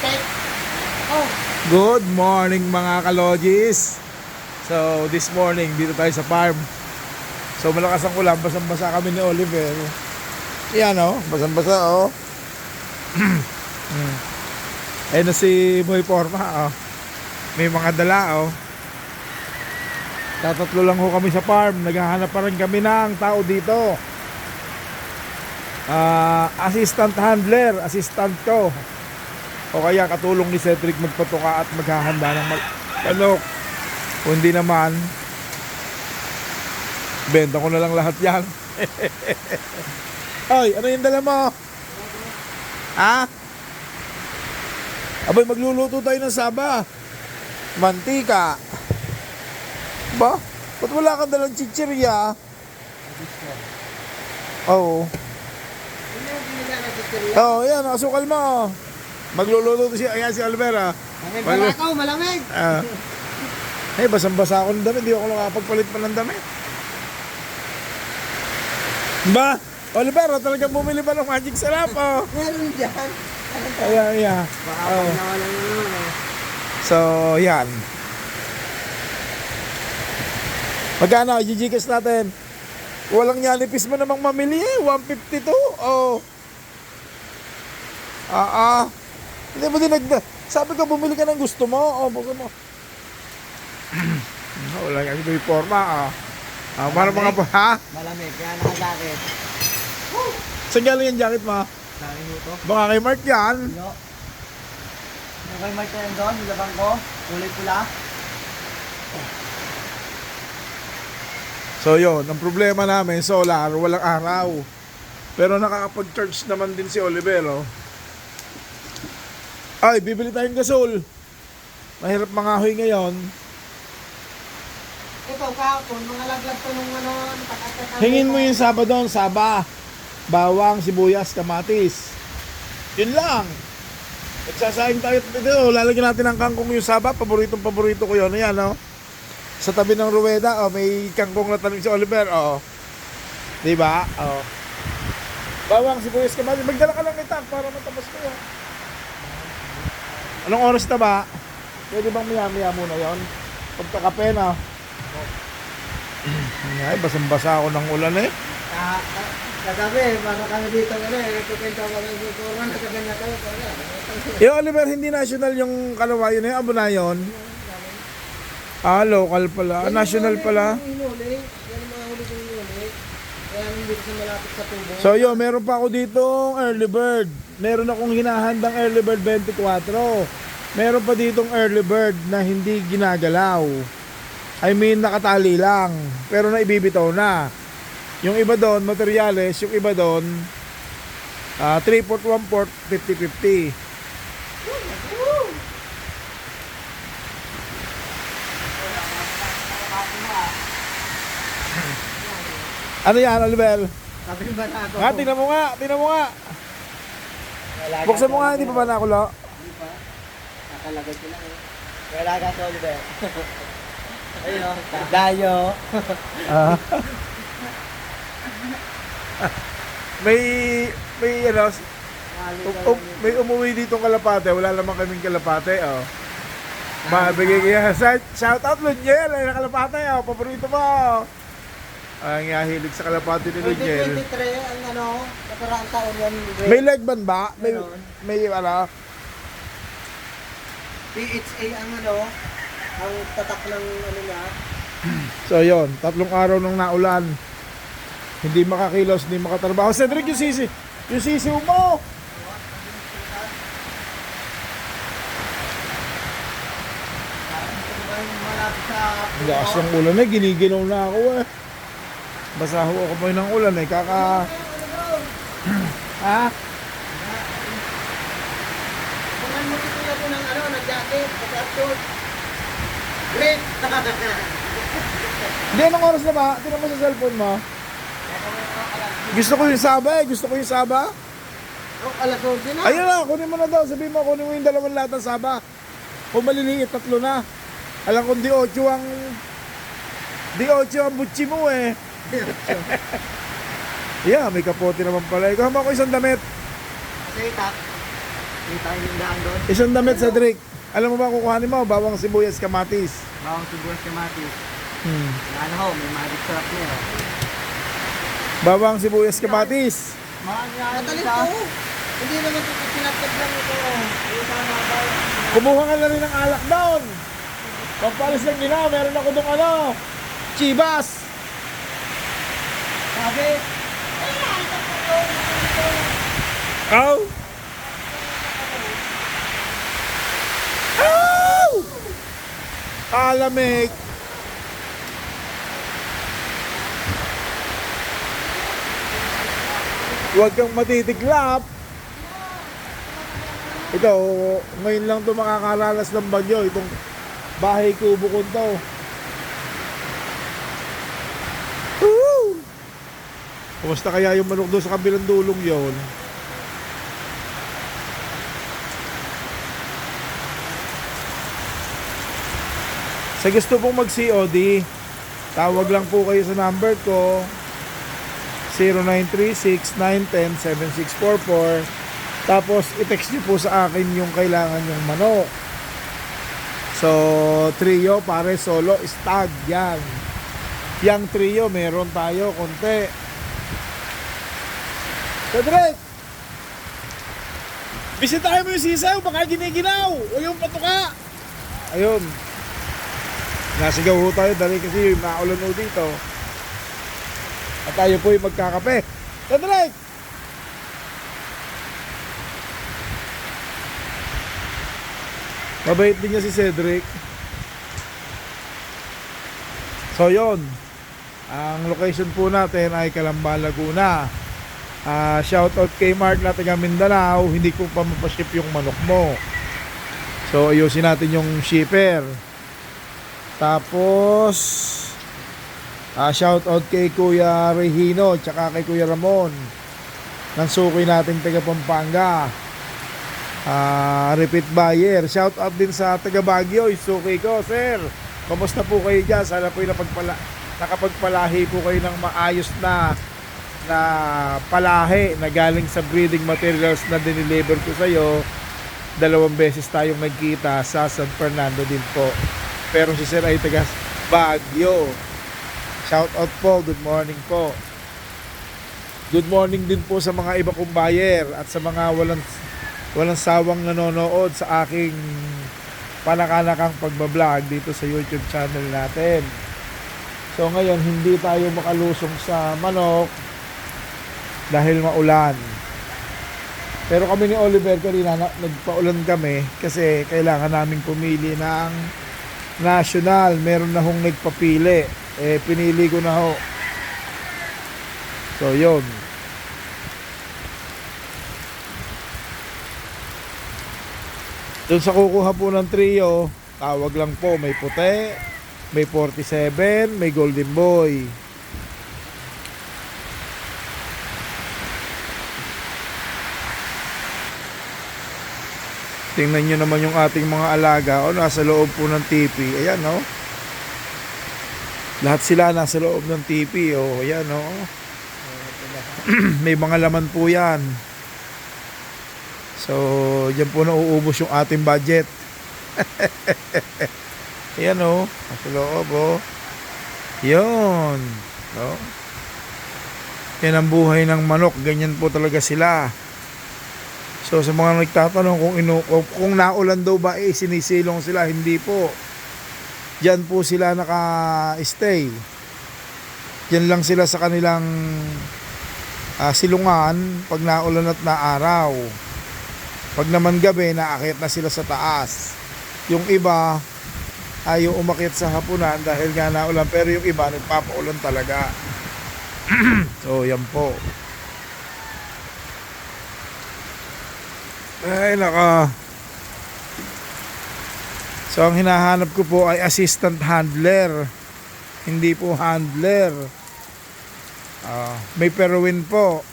Take. Oh, Good morning mga kalogis. So this morning dito tayo sa farm. So malakas ang ulan, basang-basa kami ni Oliver. Yan oh, basang-basa oh. Hmm. Ayun na si Boy Forma oh. May mga dala oh. Tatatlo lang ho kami sa farm. Naghahanap pa rin kami ng tao dito. Ah, assistant handler, assistant ko. O kaya katulong ni Cedric magpatuka at maghahanda ng mag manok. Kung hindi naman, benta ko na lang lahat yan. Ay, ano yung dala mo? Ha? Abay, magluluto tayo ng saba. Mantika. Ba? Ba't wala kang dalang chichirya? Oo. chichirya. Oo, oh, yan. Asukal mo. Magluluto to si, ayan si Alvera. May Mag- balakaw, malamig. Ah. Eh, basang-basa ako ng damit. Hindi ako nakapagpalit pa ng damit. Ba? Olivero, talagang bumili pa ng magic sarap, oh. Meron dyan. Ayan, ayan. Baka Oh. naman eh. So, yan. Magkano? GGKS natin. Walang nyanipis mo namang mamili eh. 152. Oh. Ah, ah. Hindi mo din nag... Sabi ko, bumili ka ng gusto mo. Oh, buka mo. Wala nga may forma, ah. Ah, para mga pa, ha? Malamig, kaya nakajakit. Saan galing yung jacket mo? Sabi mo to. Baka kay Mark yan. Yo. Yung kay Mark yan doon, yung labang ko, kulay pula. So yun, ang problema namin, solar, walang araw. Pero nakakapag-charge naman din si Olivero. Ay, bibili tayong gasol. Mahirap mangahoy ngayon. Ito, kahapon, mga laglag to nung ano. Hingin mo yung saba doon, saba. Bawang, sibuyas, kamatis. Yun lang. Nagsasayang tayo dito. Lalagyan natin ng kangkong yung saba. Paboritong paborito ko yun. Ayan, no? Sa tabi ng ruweda, oh, may kangkong na tanim si Oliver. Oh. Di ba? Oh. Bawang, sibuyas, kamatis. Magdala ka lang kita para matapos ko yun. Anong oras na ba? Pwede bang maya-maya muna yon? Pagkakape na. Ay, basang-basa ako ng ulan eh. Ka, ka, kagabi, baka kami dito ano eh, nagkukwento ko ng siguro, nagkaganyan tayo. kaya, Yung Oliver, hindi national yung kalawayo na yun. Abo na yun. Ah, local pala. Ah, national pala. Yung huli, yan yung mga huli kong huli. Kaya hindi ko malapit sa tubo. So yun, meron pa ako dito early bird. Meron akong hinahandang early bird 24. Meron pa ditong early bird na hindi ginagalaw. I mean, nakatali lang. Pero naibibitaw na. Yung iba doon, materyales. Yung iba doon, ah 3 port, 1 port, 50-50. Ano yan, Oliver? Sabi ba na ako? Ha, tingnan mo nga, tingnan mo nga. Buksan mo nga, hindi pa ba nakulo? Hindi pa. Nakalagay ko lang eh. Wala ka sa Oliver. Ayun o. Dayo. Ah. may may ano, um, um, may umuwi dito kalapate, wala naman kaming kalapate, oh. Mabigay kaya shout, out Lunyel, ay na kalapate, oh, paborito mo. Ang hilig sa kalapate ni Lunyel. 2023, ang ano, naparaang taon yan. May legban ba? May Meron. may ano? PHA ang ano, ang tatak ng ano na. So yon, tatlong araw nung naulan. Hindi makakilos, hindi makatrabaho. Cedric, yung sisi. Yung sisi mo. Ang lakas ng ulan eh, giniginaw na ako eh. Basa ho ako pa ng ulan eh, kaka... ha? Kung mo dito ako ng ano, nag-jacket, nag-upload. Great! Hindi, anong oras na ba? Tingnan mo sa cellphone mo. Gusto ko yung saba eh, gusto ko yung saba. Oh, alas 11 na. Ayun na, kunin mo na daw, sabihin mo, kunin mo yung dalawang lahat ng saba. Kung maliliit, tatlo na. Alam kong di 8 ang... Di 8 ang butchi mo eh. yeah, may kapote naman pala. Ikaw mo ako isang damit. Kasi tak. Kita yung daan doon. Isang damit, Cedric. Alam mo ba kukuhanin mo? Bawang sibuyas, kamatis. Bawang sibuyas kamatis. Hmm. Ano ho, may magic sarap niya. oh. Bawang sibuyas, kamatis. Matalim to. Hindi naman ito pinatag lang ito. Bawang. Kumuha ka na rin ng alak doon. Pampalis ng ginaw, meron ako dong ano, chibas. Sabi, Ow! Ow! Alamig. Huwag kang matitiklap. Ito, ngayon lang to makakaranas ng bagyo. Itong bahay kubo ko to. Kumusta kaya yung manok doon sa kabilang dulong yon? Sa gusto pong mag-COD, tawag lang po kayo sa number ko 0936-910-7644 tapos i-text nyo po sa akin yung kailangan yung manok. So, trio, pare, solo, stag, yan. Yang trio, meron tayo, konti. Cedric! Bisitahin mo yung sisaw, baka giniginaw, o yung patuka. Ayun. Nasigaw ho tayo dahil kasi maulan ho dito. At tayo po yung magkakape. Cedric! Mabait din niya si Cedric. So yon. Ang location po natin ay Calamba, Laguna. Ah, shout out kay Mark na taga Mindanao, hindi ko pa mapaship yung manok mo. So ayusin natin yung shipper. Tapos ah, shout out kay Kuya Regino tsaka kay Kuya Ramon. Ng suki nating taga Pampanga. Ah, repeat buyer. Shout out din sa taga Baguio, suki ko, sir. Kamusta po kayo dyan? Sana po yung napagpala, nakapagpalahi po kayo ng maayos na na palahi na galing sa breeding materials na dineliver ko sa iyo. Dalawang beses tayong nagkita sa San Fernando din po. Pero si Sir ay taga Baguio. Shout out po, good morning po. Good morning din po sa mga iba kong buyer at sa mga walang walang sawang nanonood sa aking panakanakang pagbablog dito sa YouTube channel natin. So ngayon hindi tayo makalusong sa manok dahil maulan. Pero kami ni Oliver kanina na, nagpaulan kami kasi kailangan naming pumili ng national. Meron na hong nagpapili. Eh pinili ko na ho. So yun. Doon sa kukuha po ng trio, tawag lang po, may puti, may 47, may golden boy. Tingnan nyo naman yung ating mga alaga. O, nasa loob po ng TV. Ayan, no? Lahat sila nasa loob ng TV. O, ayan, no? May mga laman po yan. So, dyan po nauubos yung ating budget. ayan, o. Nasa loob, o. Yun. No? Yan ang buhay ng manok. Ganyan po talaga sila. So sa mga nagtatanong kung, inu, kung, naulan daw ba eh sinisilong sila, hindi po. Diyan po sila naka-stay. Diyan lang sila sa kanilang ah, silungan pag naulan at naaraw. Pag naman gabi, naakit na sila sa taas. Yung iba ayaw umakyat sa hapunan dahil nga naulan pero yung iba nagpapaulan talaga. so yan po. Ay, naka. So, ang hinahanap ko po ay assistant handler. Hindi po handler. Ah, may peruin po.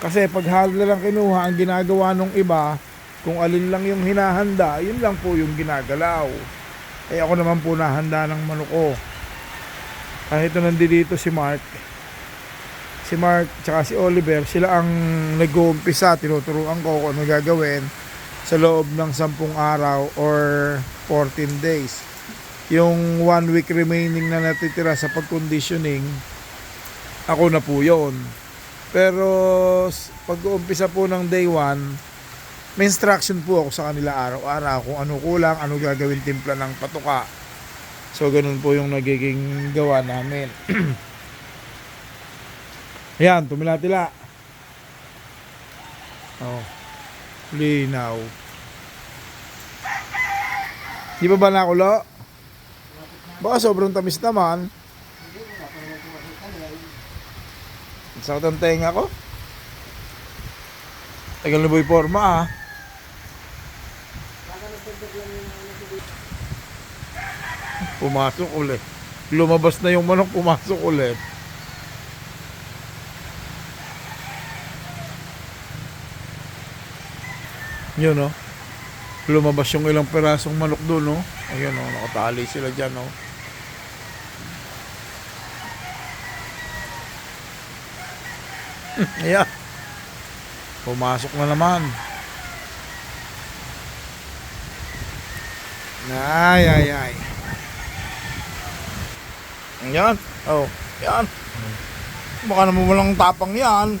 Kasi pag handler ang kinuha, ang ginagawa ng iba, kung alin lang yung hinahanda, yun lang po yung ginagalaw. Eh ako naman po nahanda ng manok ko. Kahit na nandito si Mark, si Mark, tsaka si Oliver, sila ang nag-uumpisa, tinuturuan ko kung ano gagawin sa loob ng 10 araw or 14 days. Yung one week remaining na natitira sa pag-conditioning, ako na po yon. Pero pag-uumpisa po ng day 1, may instruction po ako sa kanila araw-araw kung ano kulang, ano gagawin timpla ng patuka. So ganun po yung nagiging gawa namin. Ayan, tumila-tila. Oh. Linaw. Di ba ba nakulo? Baka sobrang tamis naman. Sakit ang tenga ko. Tagal na boy forma ah. Pumasok ulit. Lumabas na yung manok, pumasok ulit. Yun oh. Lumabas yung ilang perasong manok doon oh. Ayun oh, nakatali sila dyan oh. Ayan. Pumasok na naman. Ay, ay, ay. Yan. Oh, yan. Baka naman walang tapang yan.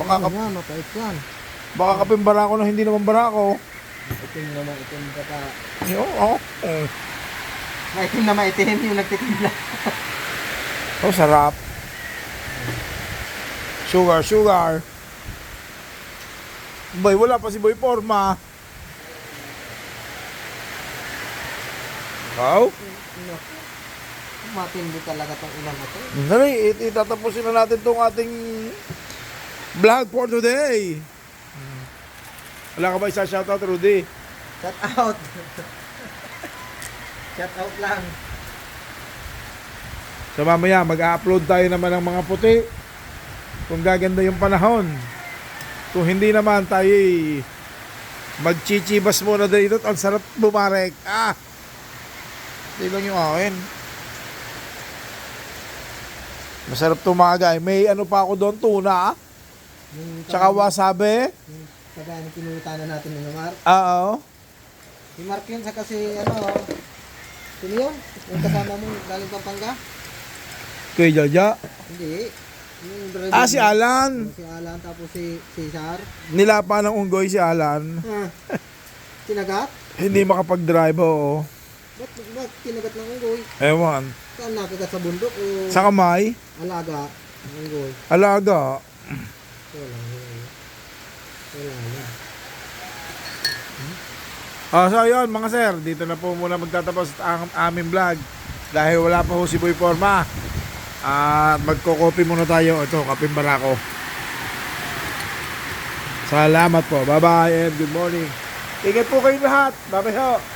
Baka, kap- yan, mapait yan. Baka kapim barako na hindi naman barako. Itim naman, itim ka pa. Yo, oh, oh. Maitim na maitim yung nagtitimpla. Oh, sarap. Sugar, sugar. Boy, wala pa si Boy Forma. Wow. No. Matindi talaga tong ilan na to. Dali, it- itatapusin na natin tong ating vlog for today. Wala ka ba isa shoutout, Rudy? Shut out. Shut out lang. So mamaya, mag-upload tayo naman ng mga puti. Kung gaganda yung panahon. Kung hindi naman tayo magchichibas muna dito at ang sarap bumarek. Ah! Hindi lang yung akin. Masarap tumagay. May ano pa ako doon, tuna. ah. Tsaka wasabi. Yung kagaya ng pinuntahan natin ni Mark. Oo. Si Mark yun sa kasi ano, sino yun? Yung kasama mo galing Pampanga? Kay Jaja. Hindi. Yung Ah, si mo. Alan. Si Alan tapos si Cesar. Nilapa ng unggoy si Alan. Ah. Kinagat? Hindi makapag-drive, oo. Ba't, ba't kinagat ng unggoy? Ewan. Saan nakagat sa bundok o Sa kamay, alaga ng unggoy? alaga. Wala. Wala. Ah, so ayun mga sir, dito na po muna magtatapos ang aming vlog dahil wala pa ho si Boy Forma. At magko-copy muna tayo. Ito, kaping barako. Salamat po. Bye-bye and good morning. Ingat po kayo lahat. Bye-bye ho.